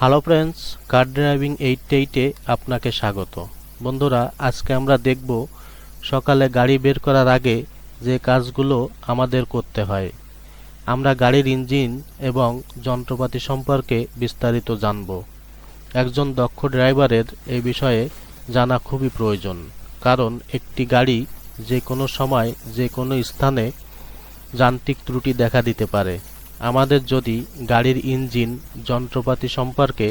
Hello friends car driving eight এইটে আপনাকে স্বাগত। বন্ধুরা, আজকে আমরা দেখব সকালে গাড়ি বের করার আগে যে কাজগুলো আমাদের করতে হয়। আমরা গাড়ির ইঞ্জিন এবং যন্ত্রপাতি সম্পর্কে বিস্তারিত জানব। একজন দক্ষ ড্রাইভারের এই বিষয়ে জানা খুবই প্রয়োজন, কারণ একটি গাড়ি যে কোনো সময় যে কোনো স্থানে যান্ত্রিক ত্রুটি দেখা দিতে পারে। আমাদের যদি গাড়ির ইঞ্জিন, যন্ত্রপাতি সম্পর্কে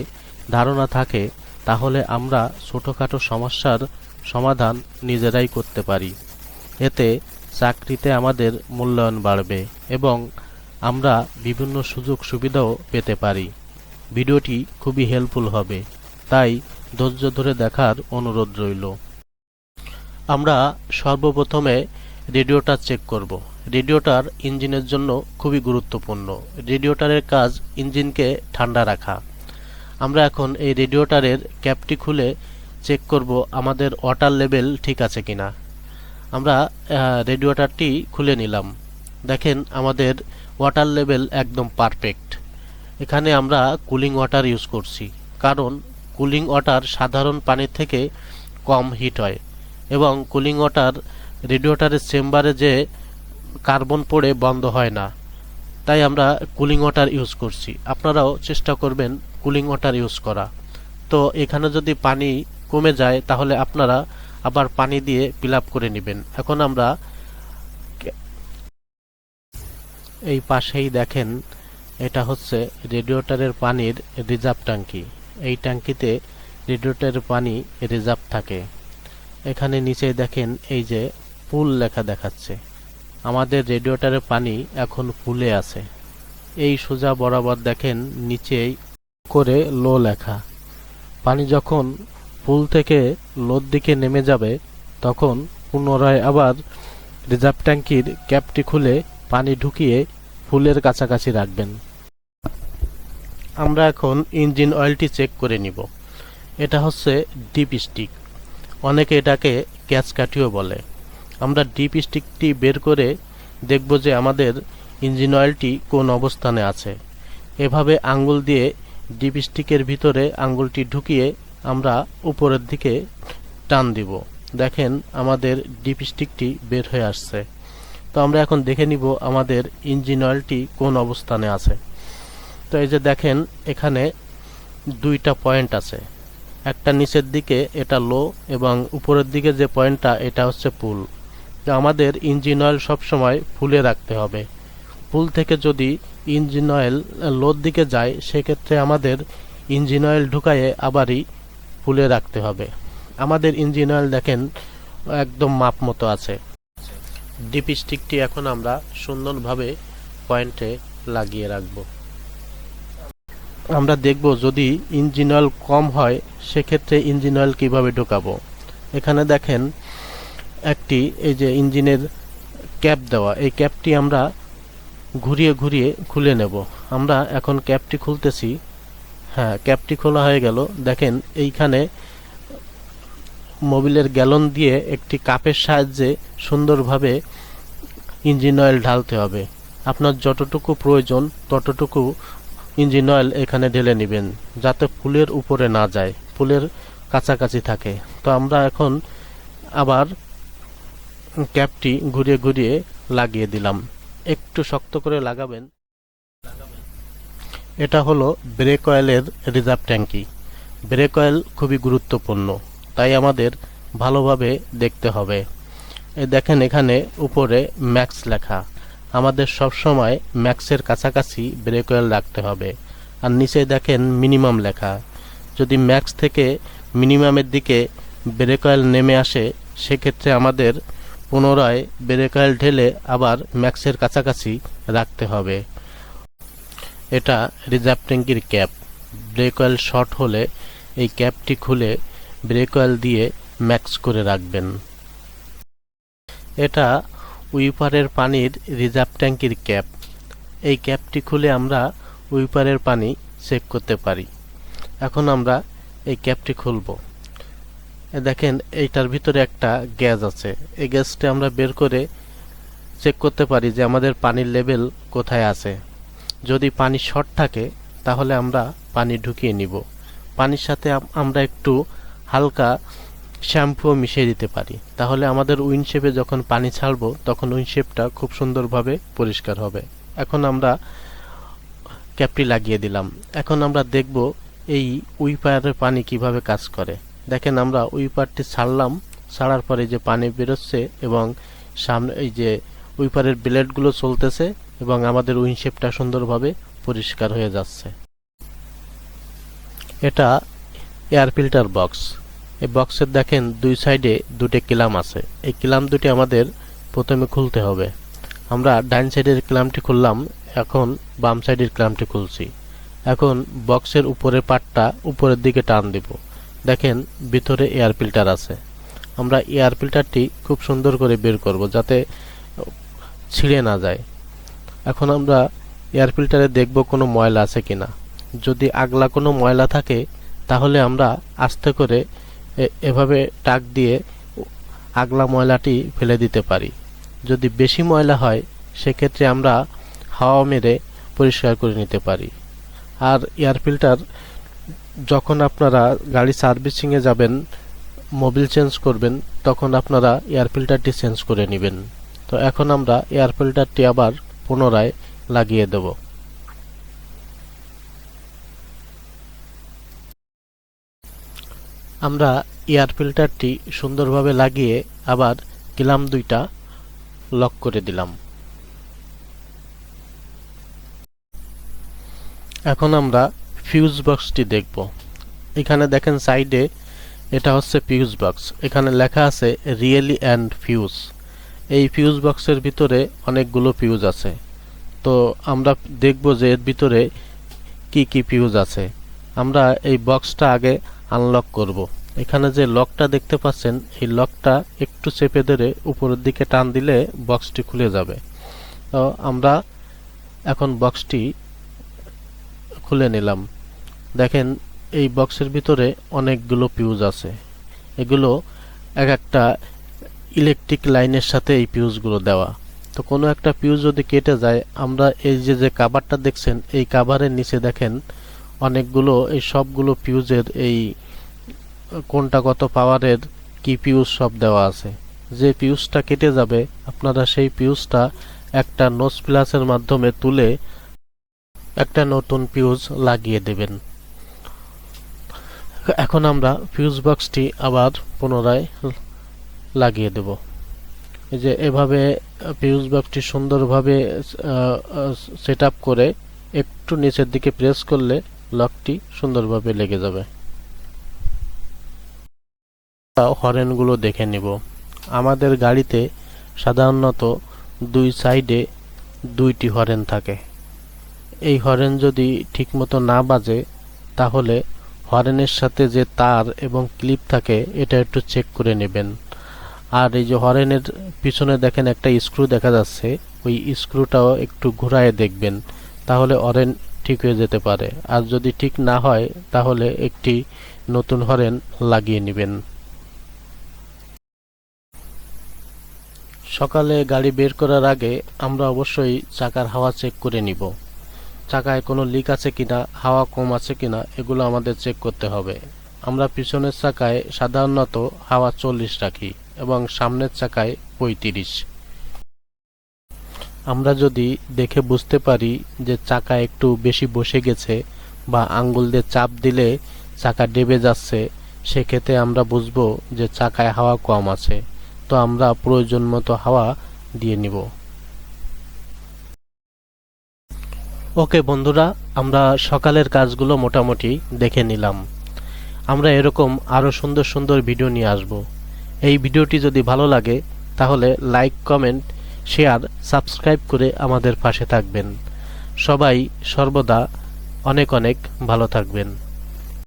ধারণা থাকে, তাহলে আমরা ছোটোখাটো সমস্যার সমাধান নিজেরাই করতে পারি। এতে চাকরিতে আমাদের মূল্যায়ন বাড়বে এবং আমরা বিভিন্ন সুযোগ সুবিধাও পেতে পারি। ভিডিওটি খুবই হেল্পফুল হবে, তাই ধৈর্য ধরে দেখার অনুরোধ রইল। আমরা সর্বপ্রথমে রেডিওটা চেক করব। রেডিওটার ইঞ্জিনের জন্য খুবই গুরুত্বপূর্ণ। রেডিওটারের কাজ ইঞ্জিনকে ঠান্ডা রাখা। আমরা এখন এই রেডিওটারের ক্যাপটি খুলে চেক করব আমাদের ওয়াটার লেভেল ঠিক আছে কিনা। আমরা রেডিওটারটি খুলে নিলাম। দেখেন আমাদের ওয়াটার লেভেল একদম পারফেক্ট। এখানে আমরা কুলিং ওয়াটার ইউজ করছি। কারণ কুলিং ওয়াটার সাধারণ পানির থেকে কম হিট হয়। এবং কুলিং ওয়াটার রেডিওটারের চেম্বারে যে কার্বন পড়ে বন্ধ হয় না। তাই আমরা কুলিং ওয়াটার ইউজ করছি। আপনারাও চেষ্টা করবেন কুলিং ওয়াটার ইউজ করা। তো এখানে যদি পানি কমে যায়, তাহলে আপনারা আবার পানি দিয়ে ফিল করে নেবেন। এখন আমরা এই পাশেই দেখেন, এটা হচ্ছে রেডিওটারের পানির রিজার্ভ ট্যাঙ্কি। এই ট্যাঙ্কিতে রেডিওটারের পানি রিজার্ভ থাকে। এখানে নিচে দেখেন, এই যে পুল লেখা দেখাচ্ছে। আমাদের রেডিওটারের পানি এখন ফুলে আছে। এই সোজা বরাবর দেখেন নিচেই করে লো লেখা। পানি যখন ফুল থেকে লোর দিকে নেমে যাবে, তখন পুনরায় আবার রিজার্ভ ট্যাঙ্কির ক্যাপটি খুলে পানি ঢুকিয়ে ফুলের কাছাকাছি রাখবেন। আমরা এখন ইঞ্জিন অয়েলটি চেক করে নিব। এটা হচ্ছে ডিপ স্টিক। অনেকে এটাকে ক্যাচ কাঠিও বলে। আমরা ডিপ স্টিকটি বের করে দেখব যে আমাদের ইঞ্জিন অয়েলটি কোন অবস্থানে আছে। এভাবে আঙ্গুল দিয়ে ডিপ স্টিকের ভিতরে আঙ্গুলটি ঢুকিয়ে আমরা উপরের দিকে টান দিব। দেখেন আমাদের ডিপ স্টিকটি বের হয়ে আসছে। তো আমরা এখন দেখে নিব আমাদের ইঞ্জিন অয়েলটি কোন অবস্থানে আছে। তো এই যে দেখেন, এখানে দুইটা পয়েন্ট আছে। একটা নিচের দিকে এটা লো এবং উপরের দিকে যে পয়েন্টটা এটা হচ্ছে পুল আমাদের ইঞ্জিন অয়েল সবসময় ফুলে রাখতে হবে। ফুল থেকে যদি ইঞ্জিন অয়েল লোর দিকে যায়, সেক্ষেত্রে আমাদের ইঞ্জিন অয়েল ঢুকায়ে আবারই ফুলে রাখতে হবে। আমাদের ইঞ্জিন অয়েল দেখেন একদম মাপ মতো আছে। ডিপ স্টিকটি এখন আমরা সুন্দরভাবে পয়েন্টে লাগিয়ে রাখব। আমরা দেখব যদি ইঞ্জিন অয়েল কম হয়, সেক্ষেত্রে ইঞ্জিন অয়েল কীভাবে ঢোকাবো। এখানে দেখেন একটি, এই যে ইঞ্জিনের ক্যাপ দেওয়া, এই ক্যাপটি আমরা ঘুরিয়ে ঘুরিয়ে খুলে নেব। আমরা এখন ক্যাপটি খুলতেছি। হ্যাঁ ক্যাপটি খোলা হয়ে গেল। দেখেন, এইখানে মোবিলের গ্যালন দিয়ে একটি কাপের সাহায্যে সুন্দরভাবে ইঞ্জিন অয়েল ঢালতে হবে। আপনার যতটুকু প্রয়োজন, ততটুকু ইঞ্জিন অয়েল এখানে ঢেলে নেবেন, যাতে ফুলের উপরে না যায়, ফুলের কাছাকাছি থাকে। তো আমরা এখন আবার ক্যাপটি ঘুরিয়ে ঘুরিয়ে লাগিয়ে দিলাম। একটু শক্ত করে লাগাবেন। এটা হলো ব্রেক অয়েলের রিজার্ভ ট্যাঙ্কি। ব্রেক অয়েল খুবই গুরুত্বপূর্ণ, তাই আমাদের ভালোভাবে দেখতে হবে। দেখেন এখানে উপরে ম্যাক্স লেখা। আমাদের সব সময় ম্যাক্সের কাছাকাছি ব্রেক অয়েল রাখতে হবে। আর নিচে দেখেন মিনিমাম লেখা। যদি ম্যাক্স থেকে মিনিমামের দিকে ব্রেক অয়েল নেমে আসে, সেক্ষেত্রে আমাদের পুনরায় ব্রেক অয়েল ঢেলে আবার ম্যাক্সের কাছাকাছি রাখতে হবে। এটা রিজার্ভ ট্যাঙ্কির ক্যাপ। ব্রেক অয়েল শর্ট হলে এই ক্যাপটি খুলে ব্রেক অয়েল দিয়ে ম্যাক্স করে রাখবেন। এটা উইপারের পানির রিজার্ভ ট্যাঙ্কির ক্যাপ। এই ক্যাপটি খুলে আমরা উইপারের পানি চেক করতে পারি। এখন আমরা এই ক্যাপটি খুলব। দেখেন, এইটার ভিতরে একটা গ্যাস আছে। এই গ্যাসটা আমরা বের করে চেক করতে পারি যে আমাদের পানির লেভেল কোথায় আছে। যদি পানি শর্ট থাকে, তাহলে আমরা পানি ঢুকিয়ে নিব। পানির সাথে আমরা একটু হালকা শ্যাম্পুও মিশিয়ে দিতে পারি। তাহলে আমাদের উইনশেপে যখন পানি ছাড়বো, তখন উইনশেপটা খুব সুন্দরভাবে পরিষ্কার হবে। এখন আমরা ক্যাপটি লাগিয়ে দিলাম। এখন আমরা দেখব এই উইপারের পানি কীভাবে কাজ করে। দেখেন আমরা ওই পারটি ছাড়লাম, ছাড়ার পরে যে পানি বেরোচ্ছে এবং সামনে এই যে উইপারের ব্লেডগুলো চলতেছে এবং আমাদের উইনশেপটা সুন্দরভাবে পরিষ্কার হয়ে যাচ্ছে। এটা এয়ার ফিল্টার বক্স। এই বক্সের দেখেন দুই সাইডে দুটি কিলাম আছে। এই কিলাম দুটি আমাদের প্রথমে খুলতে হবে। আমরা ডাইন সাইডের ক্লামটি খুললাম, এখন বাম সাইডের ক্লামটি খুলছি। এখন বক্সের উপরের পাটটা উপরের দিকে টান দেব। দেখেন, ভিতরে এয়ার ফিল্টার আছে। আমরা এয়ার ফিল্টারটি খুব সুন্দর করে বের করব যাতে ছিঁড়ে না যায়। এখন আমরা এয়ার ফিল্টারে দেখব কোনো ময়লা আছে কি না যদি আগলা কোনো ময়লা থাকে, তাহলে আমরা আস্তে করে এভাবে টাক দিয়ে আগলা ময়লাটি ফেলে দিতে পারি। যদি বেশি ময়লা হয়, সেক্ষেত্রে আমরা হাওয়া মেরে পরিষ্কার করে নিতে পারি। আর এয়ার ফিল্টার যখন আপনারা গাড়ি সার্ভিসিংয়ে যাবেন, মোবিল চেঞ্জ করবেন, তখন আপনারা এয়ার ফিল্টারটি চেঞ্জ করে নেবেন। তো এখন আমরা এয়ার ফিল্টারটি আবার পুনরায় লাগিয়ে দেব। আমরা এয়ার ফিল্টারটি সুন্দরভাবে লাগিয়ে আবার কিলাম দুইটা লক করে দিলাম। এখন আমরা ফিউজ বক্সটি দেখব। এখানে দেখেন সাইডে এটা হচ্ছে ফিউজ বক্স এখানে লেখা আছে রিয়েলি অ্যান্ড ফিউজ এই ফিউজ বক্সের ভিতরে অনেকগুলো ফিউজ আছে। তো আমরা দেখব যে এর ভিতরে কি কি ফিউজ আছে। আমরা এই বক্সটা আগে আনলক করব। এখানে যে লকটা দেখতে পাচ্ছেন, এই লকটা একটু চেপে ধরে উপরের দিকে টান দিলে বক্সটি খুলে যাবে। তো আমরা এখন বক্সটি খুলে নিলাম। দেখেন, এই বক্সের ভিতরে অনেকগুলো পিউজ আছে। এগুলো এক একটা ইলেকট্রিক লাইনের সাথে এই পিউজগুলো দেওয়া। তো কোনো একটা পিউজ যদি কেটে যায়, আমরা এই যে যে কাভারটা দেখছেন, এই কাভারের নিচে দেখেন, অনেকগুলো, এই সবগুলো পিউজের এই, কোনটা কত পাওয়ারের কি পিউজ সব দেওয়া আছে। যে পিউজটা কেটে যাবে, আপনারা সেই পিউজটা একটা নোজ প্লাসের মাধ্যমে তুলে একটা নতুন ফিউজ লাগিয়ে দেবেন। এখন আমরা ফিউজ বক্সটি আবার পুনরায় লাগিয়ে দেব। এই যে এভাবে ফিউজ বক্সটি সুন্দরভাবে সেট করে একটু নিচের দিকে প্রেস করলে লকটি সুন্দরভাবে লেগে যাবে। হরেনগুলো দেখে নিব। আমাদের গাড়িতে সাধারণত দুই সাইডে দুইটি হরেন থাকে। এই হরেন যদি ঠিকমতো না বাজে, তাহলে হরেনের সাথে যে তার এবং ক্লিপ থাকে, এটা একটু চেক করে নেবেন। আর এই যে হরেনের পিছনে দেখেন একটা স্ক্রু দেখা যাচ্ছে, ওই স্ক্রুটাও একটু ঘুরায় দেখবেন, তাহলে হরেন ঠিক হয়ে যেতে পারে। আর যদি ঠিক না হয়, তাহলে একটি নতুন হরেন লাগিয়ে নেবেন। সকালে গাড়ি বের করার আগে আমরা অবশ্যই চাকার হাওয়া চেক করে নিব। চাকায় কোনো লিক আছে কিনা, হাওয়া কম আছে কিনা, এগুলো আমাদের চেক করতে হবে। আমরা পিছনের চাকায় সাধারণত হাওয়া চল্লিশ রাখি এবং সামনের চাকায় পঁয়ত্রিশ। আমরা যদি দেখে বুঝতে পারি যে চাকা একটু বেশি বসে গেছে বা আঙ্গুল দিয়ে চাপ দিলে চাকা ডেবে যাচ্ছে, সেক্ষেত্রে আমরা বুঝব যে চাকায় হাওয়া কম আছে। তো আমরা প্রয়োজন মতো হাওয়া দিয়ে নিব। ওকে বন্ধুরা, আমরা সকালের কাজগুলো মোটামুটি দেখে নিলাম। আমরা এরকম আরও সুন্দর সুন্দর ভিডিও নিয়ে আসব। এই ভিডিওটি যদি ভালো লাগে, তাহলে লাইক, কমেন্ট, শেয়ার, সাবস্ক্রাইব করে আমাদের পাশে থাকবেন। সবাই সর্বদা অনেক অনেক ভালো থাকবেন।